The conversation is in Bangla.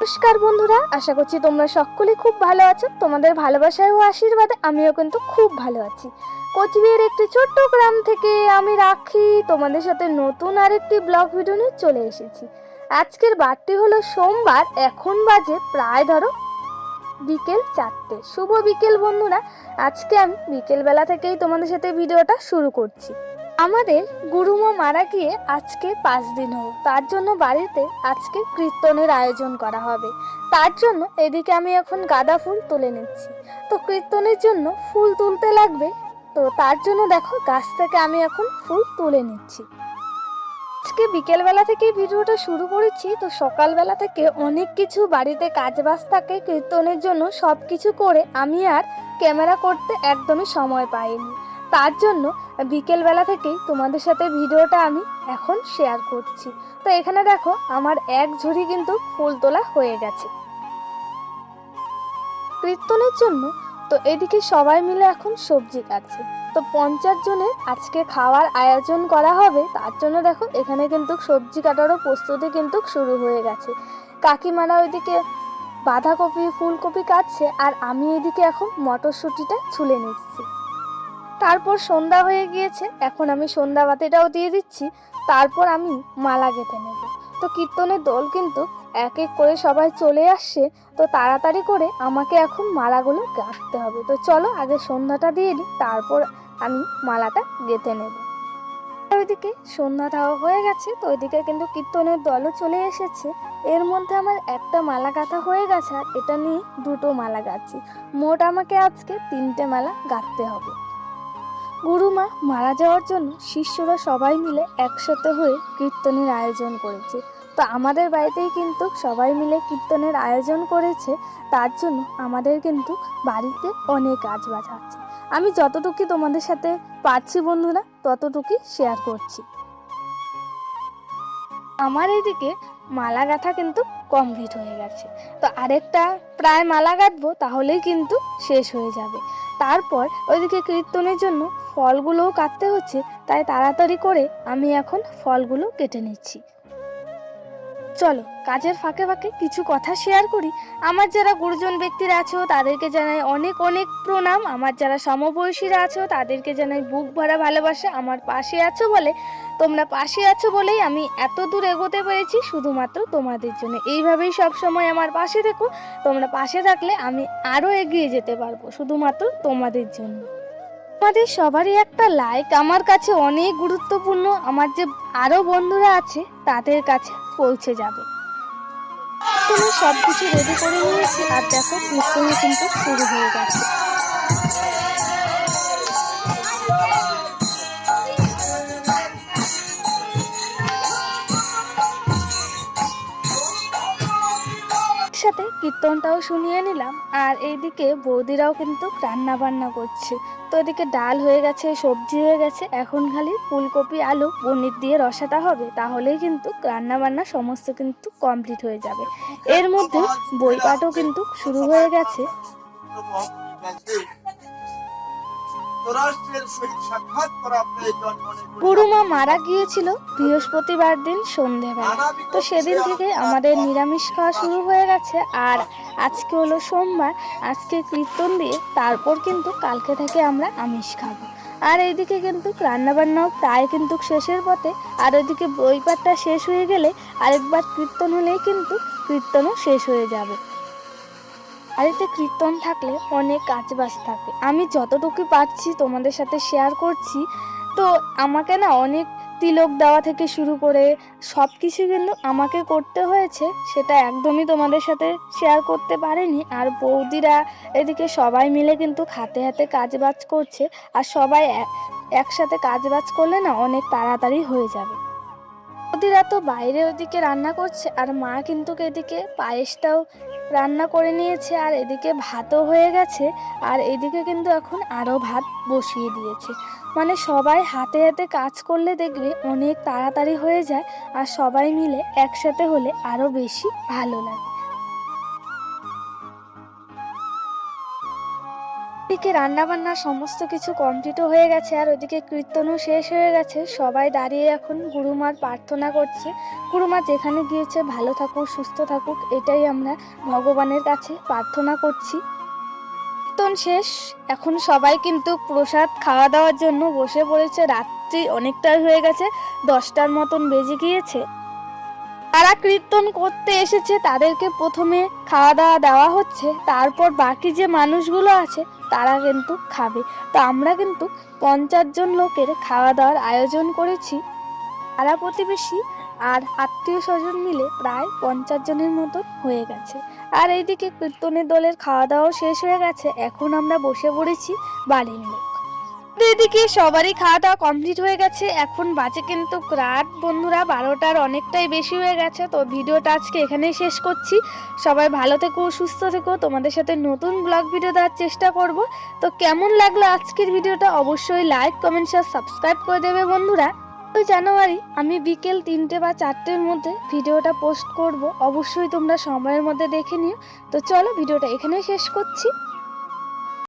নমস্কার বন্ধুরা, আশা করছি তোমরা সকলেই খুব ভালো আছো। তোমাদের ভালোবাসায় ও আশীর্বাদে আমিও কিন্তু খুব ভালো আছি। কোচবিহার একটি ছোট্ট গ্রাম থেকে আমি রাখি, তোমাদের সাথে নতুন আরেকটি ব্লগ ভিডিও নিয়ে চলে এসেছি। আজকের বারটি হলো সোমবার, এখন বাজে প্রায় ধরো বিকেল চারটে। শুভ বিকেল বন্ধুরা, আজকে আমি বিকেলবেলা থেকেই তোমাদের সাথে ভিডিওটা শুরু করছি। আমাদের গুরুমা মারা গিয়ে আজকে পাঁচ দিন হলো। তার জন্য বাড়িতে আজকে কীর্তনের আয়োজন করা হবে। তার জন্য এদিকে আমি এখন গাঁদা ফুল তুলে নিচ্ছি। তো কীর্তনের জন্য ফুল তুলতে লাগবে। তো তার জন্য দেখো গাছ থেকে আমি এখন ফুল তুলে নিচ্ছি। আজকে বিকেলবেলা থেকে ভিডিওটা শুরু করেছি। তো সকালবেলা থেকে অনেক কিছু বাড়িতে কাজ কাজবাজ থাকে। কীর্তনের জন্য সব কিছু করে আমি আর ক্যামেরা করতে একদমই সময় পাইনি। তার জন্য বিকেলবেলা থেকেই তোমাদের সাথে ভিডিওটা আমি এখন শেয়ার করছি। তো এখানে দেখো, আমার এক ঝুড়ি কিন্তু ফুল তোলা হয়ে গেছে। কীর্তনের জন্য তো এদিকে সবাই মিলে এখন সবজি কাটছে। তো পঞ্চাশ জনের আজকে খাওয়ার আয়োজন করা হবে, তার জন্য দেখো, এখানে কিন্তু সবজি কাটারও প্রস্তুতি কিন্তু শুরু হয়ে গেছে। কাকিমারা ওইদিকে বাঁধাকপি, ফুলকপি কাটছে, আর আমি এদিকে এখন মটরশুঁটিটা ছুলে নিচ্ছি। তারপর সন্ধ্যা হয়ে গিয়েছে, এখন আমি সন্ধ্যা বাতিটাও দিয়ে দিচ্ছি, তারপর আমি মালা গেঁথে নেব। তো কীর্তনের দল কিন্তু এক এক করে সবাই চলে আসছে, তো তাড়াতাড়ি করে আমাকে এখন মালাগুলো গাঁথতে হবে। তো চলো আগে সন্ধ্যাটা দিয়ে দিই, তারপর আমি মালাটা গেঁথে নেব। ওইদিকে সন্ধ্যা দেওয়া হয়ে গেছে, তো ওইদিকে কিন্তু কীর্তনের দলও চলে এসেছে। এর মধ্যে আমার একটা মালা গাঁথা হয়ে গেছে, আর এটা নিয়ে দুটো মালা গাঁথছি। মোট আমাকে আজকে তিনটে মালা গাঁথতে হবে। গুরুমা মারা যাওয়ার জন্য শিষ্যরা সবাই মিলে একসাথে হয়ে কীর্তনের আয়োজন করেছে। তো আমাদের বাড়িতেই কিন্তু সবাই মিলে কীর্তনের আয়োজন করেছে, তার জন্য আমাদের কিন্তু বাড়িতে অনেক কাজ বাজ আছে। আমি যতটুকু তোমাদের সাথে পারছি বন্ধুরা, ততটুকুই শেয়ার করছি। আমার এদিকে মালা গাঁথা কিন্তু কমপ্লিট হয়ে গেছে। তো আরেকটা প্রায় মালা গাঁথবো, তাহলেই কিন্তু শেষ হয়ে যাবে। তারপর ওইদিকে কীর্তনের জন্য ফলগুলোও কাটতে হচ্ছে, তাই তাড়াতাড়ি করে আমি এখন ফলগুলো কেটে নিচ্ছি। চলো, কাজের ফাঁকে ফাঁকে কিছু কথা শেয়ার করি। আমার যারা গুরুজন ব্যক্তিরা আছো, তাদেরকে জানাই অনেক অনেক প্রণাম। আমার যারা সমবয়সীরা আছো, তাদেরকে জানাই বুক ভরা ভালোবাসা। আমার পাশে আছো বলে, তোমরা পাশে আছো বলেই আমি এত দূর এগোতে পেরেছি, শুধুমাত্র তোমাদের জন্য। এইভাবেই সব সময় আমার পাশে থেকো। তোমরা পাশে থাকলে আমি আরও এগিয়ে যেতে পারব, শুধুমাত্র তোমাদের জন্য। আমাদের সবারই একটা লাইক আমার কাছে অনেক গুরুত্বপূর্ণ। আমার যে আরও বন্ধুরা আছে, তাদের কাছে পৌঁছে যাবে। তুমি সব কিছু রেডি করে নিয়েছি, আর দেখো কীর্তনে কিন্তু শুরু হয়ে গেছে। সাথে কীর্তনটাও শুনিয়ে নিলাম, আর এইদিকে বৌদিরাও কিন্তু রান্না বান্না করছে। তো এদিকে ডাল হয়ে গেছে, সবজি হয়ে গেছে। এখন খালি ফুলকপি, আলু, পনির দিয়ে রসাটা হবে। তাহলেই কিন্তু রান্না বান্না সমস্ত কিন্তু কমপ্লিট হয়ে যাবে। এর মধ্যে বই পাঠও কিন্তু শুরু হয়ে গেছে। গুরুমা মারা গিয়েছিল বৃহস্পতিবার দিন সন্ধেবেলা। তো সেদিন থেকে আমাদের নিরামিষ খাওয়া শুরু হয়ে গেছে। আর আজকে হলো সোমবার আজকে কীর্তন দিয়ে তারপর কিন্তু কালকে থেকে আমরা আমিষ খাব। আর এইদিকে কিন্তু রান্নাবান্নাও প্রায় কিন্তু শেষের পথে। আর ওইদিকে বইপাটটা শেষ হয়ে গেলে আরেকবার কীর্তন হলেই কিন্তু কীর্তনও শেষ হয়ে যাবে। এতে কীর্তন থাকলে অনেক কাজ কাজবাজ থাকে। আমি যতটুকু পারছি তোমাদের সাথে শেয়ার করছি, তো আমাকে না অনেক তিলক দেওয়া থেকে শুরু করে সব কিছু কিন্তু আমাকে করতে হয়েছে, সেটা একদমই তোমাদের সাথে শেয়ার করতে পারিনি। আর বৌদিরা এদিকে সবাই মিলে কিন্তু হাতে হাতে কাজবাজ করছে, আর সবাই এক- একসাথে কাজবাজ করলে না অনেক তাড়াতাড়ি হয়ে যাবে। বৌদিরা তো বাইরে ওদিকে রান্না করছে, আর মা কিন্তু এদিকে পায়েসটাও রান্না করে নিয়েছে আর এদিকে ভাতও হয়ে গেছে আর এদিকে কিন্তু এখন আরও ভাত বসিয়ে দিয়েছে। মানে সবাই হাতে হাতে কাজ করলে দেখবে অনেক তাড়াতাড়ি হয়ে যায় আর সবাই মিলে একসাথে হলে আরও বেশি ভালো লাগে। এদিকে রান্নাবান্না সমস্ত কিছু কমপ্লিটও হয়ে গেছে আর ওদিকে কীর্তনও শেষ হয়ে গেছে। সবাই দাঁড়িয়ে এখন গুরুমার প্রার্থনা করছে। গুরুমা যেখানে গিয়েছে, ভালো থাকুক, সুস্থ থাকুক, এটাই আমরা ভগবানের কাছে প্রার্থনা করছি। কীর্তন শেষ। এখন সবাই কিন্তু প্রসাদ খাওয়া দাওয়ার জন্য বসে পড়েছে। রাত্রি অনেকটাই হয়ে গেছে। দশটার মতন বেজে গিয়েছে। তারা কীর্তন করতে এসেছে, তাদেরকে প্রথমে খাওয়া দাওয়া দেওয়া হচ্ছে, তারপর বাকি যে মানুষগুলো আছে, তারা কিন্তু খাবে। তো আমরা কিন্তু পঞ্চাশ জন লোকের খাওয়া দাওয়ার আয়োজন করেছি। পাড়া প্রতিবেশী আর আত্মীয় স্বজন মিলে প্রায় পঞ্চাশ জনের মতন হয়ে গেছে। আর এইদিকে কীর্তনের দলের খাওয়া দাওয়াও শেষ হয়ে গেছে, এখন আমরা বসে পড়েছি বাড়ির লোক তো এদিকে সবারই খাওয়া দাওয়া কমপ্লিট হয়ে গেছে। এখন বাজে কিন্তু রাত। বন্ধুরা, বারোটার অনেকটাই বেশি হয়ে গেছে। তো ভিডিওটা আজকে এখানেই শেষ করছি। সবাই ভালো থেকো, সুস্থ থেকো। তোমাদের সাথে নতুন ব্লগ ভিডিও দেওয়ার চেষ্টা করব। তো কেমন লাগল আজকের ভিডিওটা অবশ্যই লাইক কমেন্ট শেয়ার সাবস্ক্রাইব করে দেবে বন্ধুরা। ওই জানুয়ারি, আমি বিকেল তিনটে বা চারটের মধ্যে ভিডিওটা পোস্ট করব। অবশ্যই তোমরা সময়ের মধ্যে দেখে নিও। তো চলো ভিডিওটা এখানেই শেষ করছি।